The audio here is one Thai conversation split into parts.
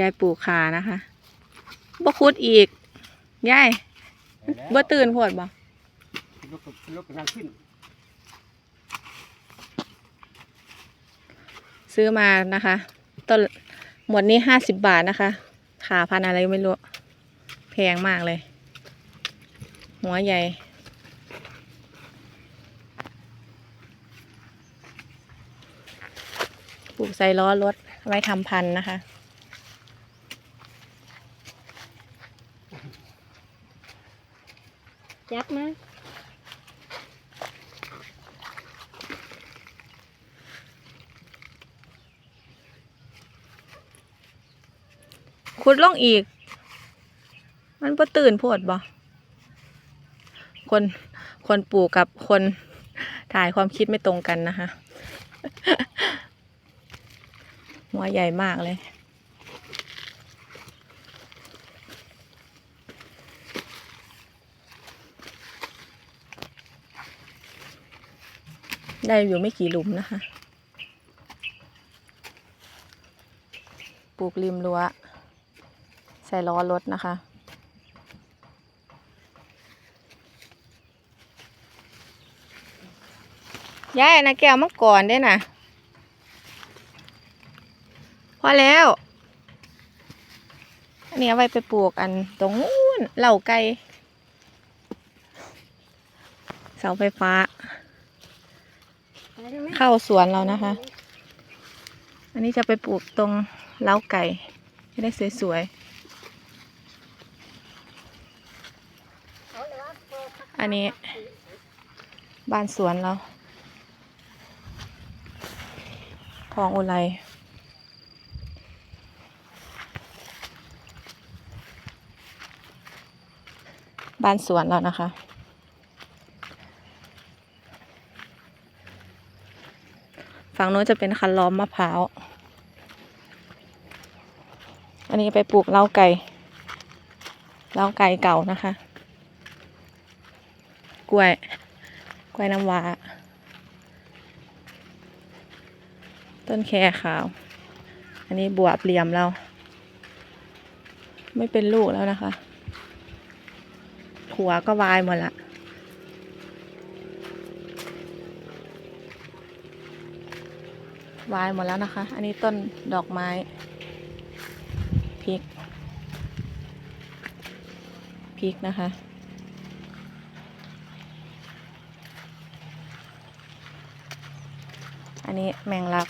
ยายปลูกขานะคะบ่คุดอีกยายบ่ตื่นโพดบ่รถก็รถกำลังขึ้น ซื้อมานะคะต้นหมดนี้ห้าสิบบาทนะคะ ขาพันธุ์อะไรก็ไม่รู้ แพงมากเลย หัวใหญ่ปลูกใส่ล้อรถไว้ทำพันธุ์นะคะ จับนะขุดลงอีก มันบ่ตื่นโพดบ่คน คนปลูกกับคนถ่ายความคิดไม่ตรงกันนะคะ หัวใหญ่มากเลย ได้อยู่ไม่กี่หลุมนะคะ ปลูกริมรั้ว ใส่ล้อรถนะคะยายนะแก้วมังกรได้นะพอแล้ว อันนี้เอาไว้ไปปลูกอันตรงนู้นเหล่าไก่เสาไฟฟ้า เข้าสวนเรานะคะ อันนี้จะไปปลูกตรงเล้าไก่ให้ได้สวยๆ อันนี้บ้านสวนเราคลองอุไรบ้านสวนเรานะคะ ฝั่งโน้นจะเป็นคันล้อมมะพร้าว อันนี้ไปปลูกเล้าไก่เล้าไก่เก่านะคะ กล้วย กล้วยน้ำว้า ต้นแคขาว อันนี้บวบเหลี่ยมเรา ไม่เป็นลูกแล้วนะคะ หัวก็วายหมดละ วายหมดแล้วนะคะ อันนี้ต้นดอกไม้พริกพริกนะคะ อันนี้แมงลัก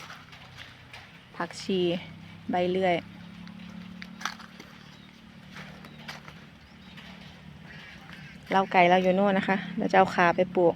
ผักชีใบเลื่อย เราไก่เราอยู่โน่นนะคะ เราจะเอาขาไปปลูก